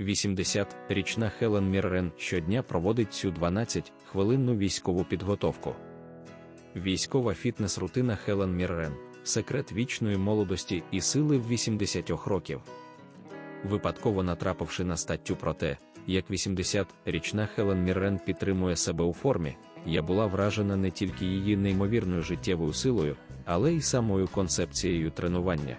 80-річна Хелен Міррен щодня проводить цю 12-хвилинну військову підготовку. Військова фітнес-рутина Хелен Міррен секрет вічної молодості і сили в 80 років. Випадково натрапивши на статтю про те, як 80-річна Хелен Міррен підтримує себе у формі, я була вражена не тільки її неймовірною життєвою силою, але й самою концепцією тренування.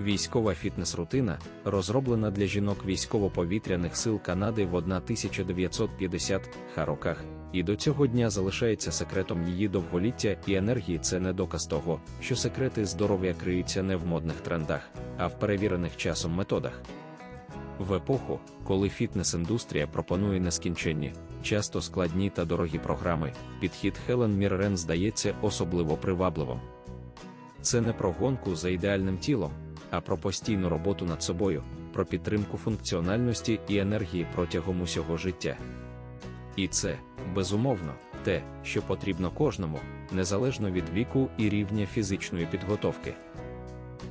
Військова фітнес-рутина, розроблена для жінок військово-повітряних сил Канади в 1950 х роках, і до цього дня залишається секретом її довголіття і енергії. Це не доказ того, що секрети здоров'я криються не в модних трендах, а в перевірених часом методах. В епоху, коли фітнес-індустрія пропонує нескінченні, часто складні та дорогі програми, підхід Хелен Міррен здається особливо привабливим. Це не про гонку за ідеальним тілом, а про постійну роботу над собою, про підтримку функціональності і енергії протягом усього життя. І це, безумовно, те, що потрібно кожному, незалежно від віку і рівня фізичної підготовки.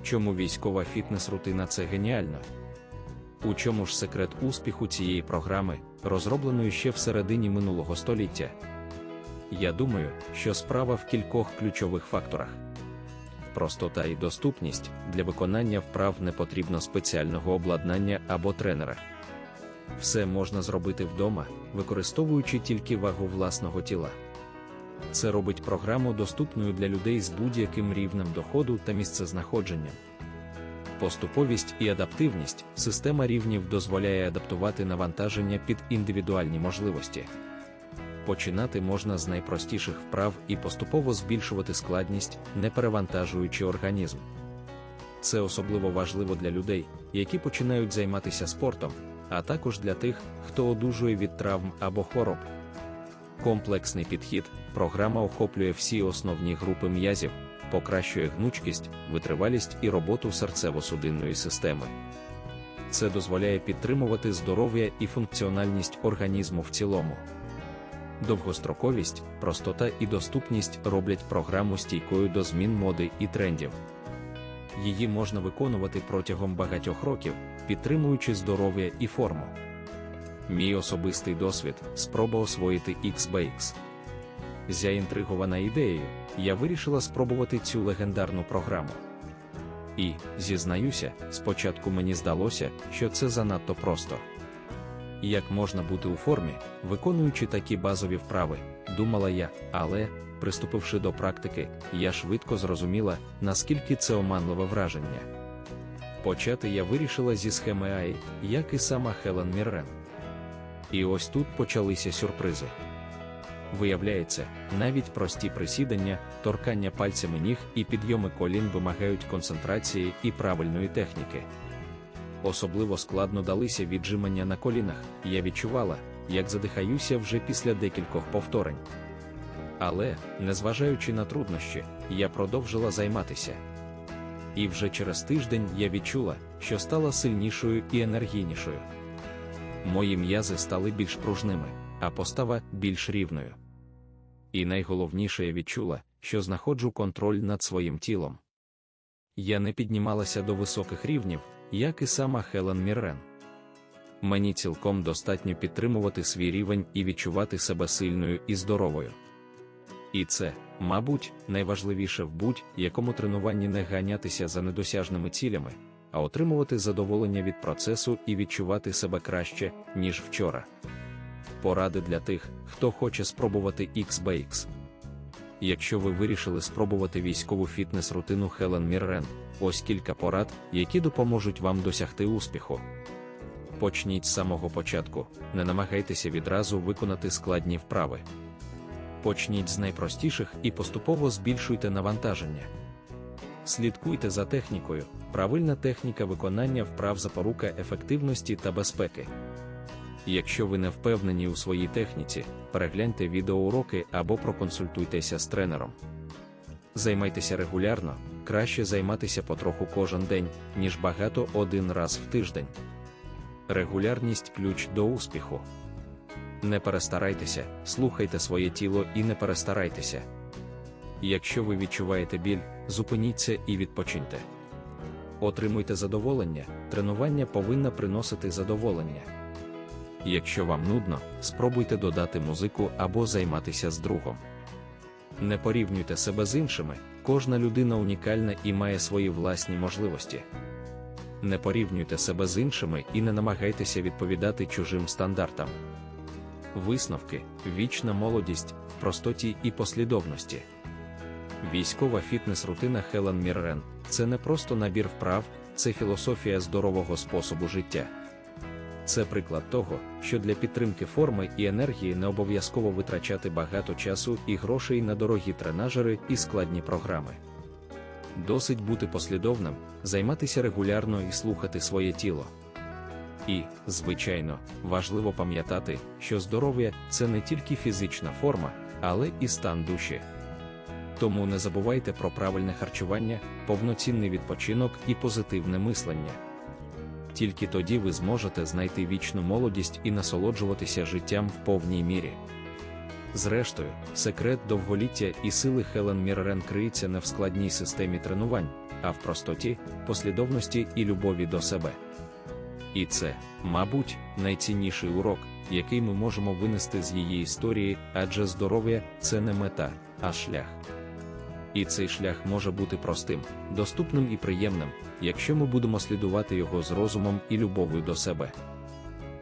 Чому військова фітнес-рутина це геніально? У чому ж секрет успіху цієї програми, розробленої ще в середині минулого століття? Я думаю, що справа в кількох ключових факторах. Простота і доступність для виконання вправ не потрібно спеціального обладнання або тренера. Все можна зробити вдома, використовуючи тільки вагу власного тіла. Це робить програму доступною для людей з будь-яким рівнем доходу та місцезнаходженням. Поступовість і адаптивність система рівнів дозволяє адаптувати навантаження під індивідуальні можливості. Починати можна з найпростіших вправ і поступово збільшувати складність, не перевантажуючи організм. Це особливо важливо для людей, які починають займатися спортом, а також для тих, хто одужує від травм або хвороб. Комплексний підхід, програма охоплює всі основні групи м'язів, покращує гнучкість, витривалість і роботу серцево-судинної системи. Це дозволяє підтримувати здоров'я і функціональність організму в цілому. Довгостроковість, простота і доступність роблять програму стійкою до змін моди і трендів. Її можна виконувати протягом багатьох років, підтримуючи здоров'я і форму. Мій особистий досвід спроба освоїти XBX. Заінтригована ідеєю, я вирішила спробувати цю легендарну програму. І, зізнаюся, спочатку мені здалося, що це занадто просто. Як можна бути у формі, виконуючи такі базові вправи, думала я, але, приступивши до практики, я швидко зрозуміла, наскільки це оманливе враження. Почати я вирішила зі схеми AI, як і сама Хелен Міррен. І ось тут почалися сюрпризи. Виявляється, навіть прості присідання, торкання пальцями ніг і підйоми колін вимагають концентрації і правильної техніки. Особливо складно далися віджимання на колінах, я відчувала, як задихаюся вже після декількох повторень. Але, незважаючи на труднощі, я продовжила займатися. І вже через тиждень я відчула, що стала сильнішою і енергійнішою. Мої м'язи стали більш пружними, а постава більш рівною. І найголовніше я відчула, що знаходжу контроль над своїм тілом. Я не піднімалася до високих рівнів, як і сама Хелен Міррен. Мені цілком достатньо підтримувати свій рівень і відчувати себе сильною і здоровою. І це, мабуть, найважливіше в будь-якому тренуванні не ганятися за недосяжними цілями, а отримувати задоволення від процесу і відчувати себе краще, ніж вчора. Поради для тих, хто хоче спробувати XBX. Якщо ви вирішили спробувати військову фітнес-рутину Хелен Міррен, ось кілька порад, які допоможуть вам досягти успіху. Почніть з самого початку, не намагайтеся відразу виконати складні вправи. Почніть з найпростіших і поступово збільшуйте навантаження. Слідкуйте за технікою, правильна техніка виконання вправ запорука ефективності та безпеки. Якщо ви не впевнені у своїй техніці, перегляньте відеоуроки або проконсультуйтеся з тренером. Займайтеся регулярно, краще займатися потроху кожен день, ніж багато один раз в тиждень. Регулярність ключ до успіху. Не перестарайтеся, слухайте своє тіло і не перестарайтеся. Якщо ви відчуваєте біль, зупиніться і відпочиньте. Отримуйте задоволення, тренування повинно приносити задоволення. Якщо вам нудно, спробуйте додати музику або займатися з другом. Не порівнюйте себе з іншими, кожна людина унікальна і має свої власні можливості. Не порівнюйте себе з іншими і не намагайтеся відповідати чужим стандартам. Висновки, вічна молодість в простоті і послідовності. Військова фітнес-рутина Хелен Міррен це не просто набір вправ, це філософія здорового способу життя. Це приклад того, що для підтримки форми і енергії не обов'язково витрачати багато часу і грошей на дорогі тренажери і складні програми. Досить бути послідовним, займатися регулярно і слухати своє тіло. І, звичайно, важливо пам'ятати, що здоров'я це не тільки фізична форма, але і стан душі. Тому не забувайте про правильне харчування, повноцінний відпочинок і позитивне мислення. Тільки тоді ви зможете знайти вічну молодість і насолоджуватися життям в повній мірі. Зрештою, секрет довголіття і сили Хелен Міррен криється не в складній системі тренувань, а в простоті, послідовності і любові до себе. І це, мабуть, найцінніший урок, який ми можемо винести з її історії, адже здоров'я це не мета, а шлях. І цей шлях може бути простим, доступним і приємним, якщо ми будемо слідувати його з розумом і любов'ю до себе.